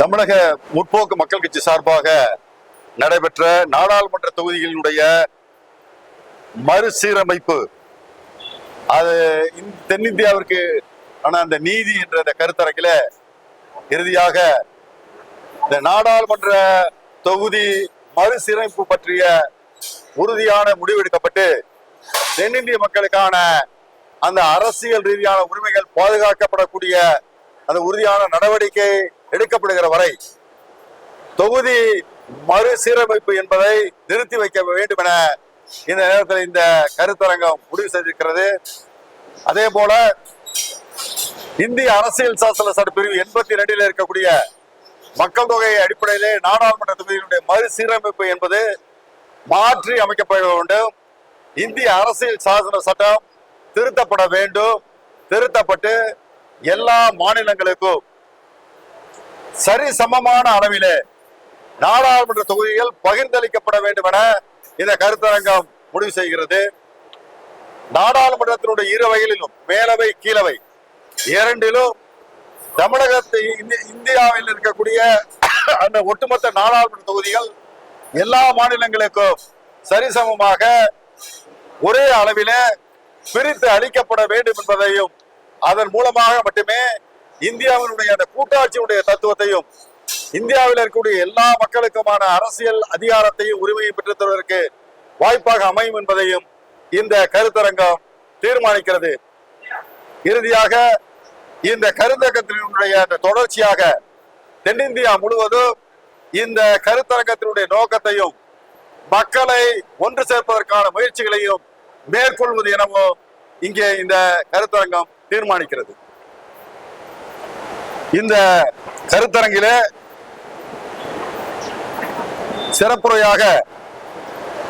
தமிழக முற்போக்கு மக்கள் கட்சி சார்பாக நடைபெற்ற நாடாளுமன்ற தொகுதிகளினுடைய மறுசீரமைப்பு. அது தென்னிந்தியாவிற்கு ஆன அந்த நீதி என்ற அந்த கருத்தரங்கில இறுதியாக இந்த நாடாளுமன்ற தொகுதி மறுசீரமைப்பு பற்றிய உறுதியான முடிவெடுக்கப்பட்டு தென்னிந்திய மக்களுக்கான அந்த அரசியல் ரீதியான உரிமைகள் பாதுகாக்கப்படக்கூடிய அந்த உறுதியான நடவடிக்கை எடுக்கப்படுகிற வரை தொகுதி மறுசீரமைப்பு என்பதை நிறுத்தி வைக்க வேண்டும் என இந்த நேரத்தில் இந்த கருத்தரங்கம் முடிவு செய்திருக்கிறது. அதே போல இந்திய அரசியல் சாசன சட்ட பிரிவு எண்பத்தி ரெண்டில் இருக்கக்கூடிய மக்கள் தொகை அடிப்படையிலே நாடாளுமன்ற தொகுதியினுடைய மறுசீரமைப்பு என்பது மாற்றி அமைக்கப்பட வேண்டும். இந்திய அரசியல் சாசன சட்டம் திருத்தப்பட வேண்டும். திருத்தப்பட்டு எல்லா மாநிலங்களுக்கும் சரி சமமான அளவிலே நாடாளுமன்ற தொகுதிகள் பகிர்ந்தளிக்கப்பட வேண்டும் என இந்த கருத்தரங்கம் முடிவு செய்கிறது. நாடாளுமன்றத்தினுடைய இரு வகையிலும் மேலவை கீழவை இரண்டிலும் தமிழகத்தை இந்தியாவில் இருக்கக்கூடிய அந்த ஒட்டுமொத்த நாடாளுமன்ற தொகுதிகள் எல்லா மாநிலங்களுக்கும் சரிசமமாக ஒரே அளவிலே பிரித்து அளிக்கப்பட வேண்டும் என்பதையும் அதன் மூலமாக மட்டுமே இந்தியாவினுடைய அந்த கூட்டாட்சியுடைய தத்துவத்தையும் இந்தியாவில் இருக்கக்கூடிய எல்லா மக்களுக்குமான அரசியல் அதிகாரத்தையும் உரிமையை பெற்றுத்தருவதற்கு வாய்ப்பாக அமையும் என்பதையும் இந்த கருத்தரங்கம் தீர்மானிக்கிறது. இறுதியாக இந்த கருத்தரங்கத்தினுடைய அந்த தொடர்ச்சியாக தென்னிந்தியா முழுவதும் இந்த கருத்தரங்கத்தினுடைய நோக்கத்தையும் மக்களை ஒன்று சேர்ப்பதற்கான முயற்சிகளையும் மேற்கொள்வது எனவும் இங்கே இந்த கருத்தரங்கம் தீர்மானிக்கிறது. இந்த கருத்தரங்கிலே சிறப்புரையாக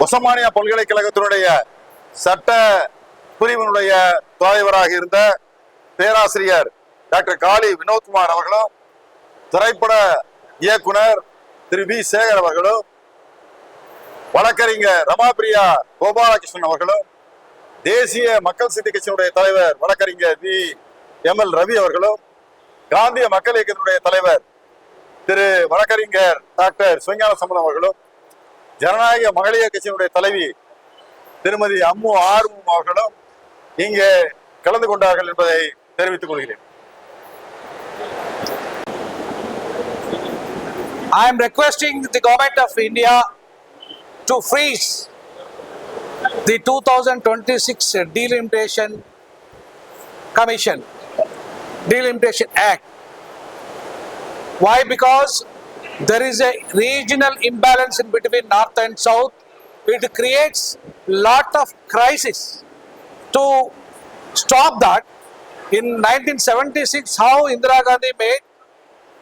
ஒசமானியா பல்கலைக்கழகத்தினுடைய சட்ட பிரிவினுடைய தலைவராக இருந்த பேராசிரியர் டாக்டர் காளி வினோத்குமார் அவர்களும் திரைப்பட இயக்குனர் திரு வி. சேகர் அவர்களும் வழக்கறிஞர் ரமாபிரியா கோபாலகிருஷ்ணன் அவர்களும் தேசிய மக்கள் சக்தி கட்சியினுடைய தலைவர் வழக்கறிஞர் வி. எம். எல். ரவி அவர்களும் காந்திய மக்கள் இயக்கத்தினுடைய தலைவர் திரு. வழக்கறிஞர் டாக்டர் சிவஞான சம்பளம் அவர்களும் ஜனநாயக மகளிர் கட்சியினுடைய தலைவி திருமதி அம்மு ஆர்வம் அவர்களும் இங்கே கலந்து கொண்டார்கள் என்பதை தெரிவித்துக் கொள்கிறேன். I am requesting the government of India to freeze the 2026 delimitation commission, delimitation act. Why? Because there is a regional imbalance in between north and south. It creates lot of crisis. To stop that, in 1976, how Indira Gandhi made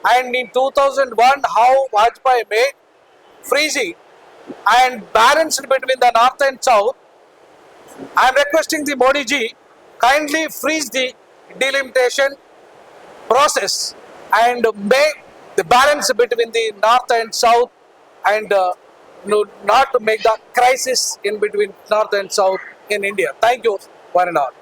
and in 2001 how Vajpayee made freezing and balanced between the north and south. I am requesting the Modi ji kindly freeze the delimitation process and make the balance between the north and south and uh, no, not to make the crisis in between north and south in India. Thank you, one and all.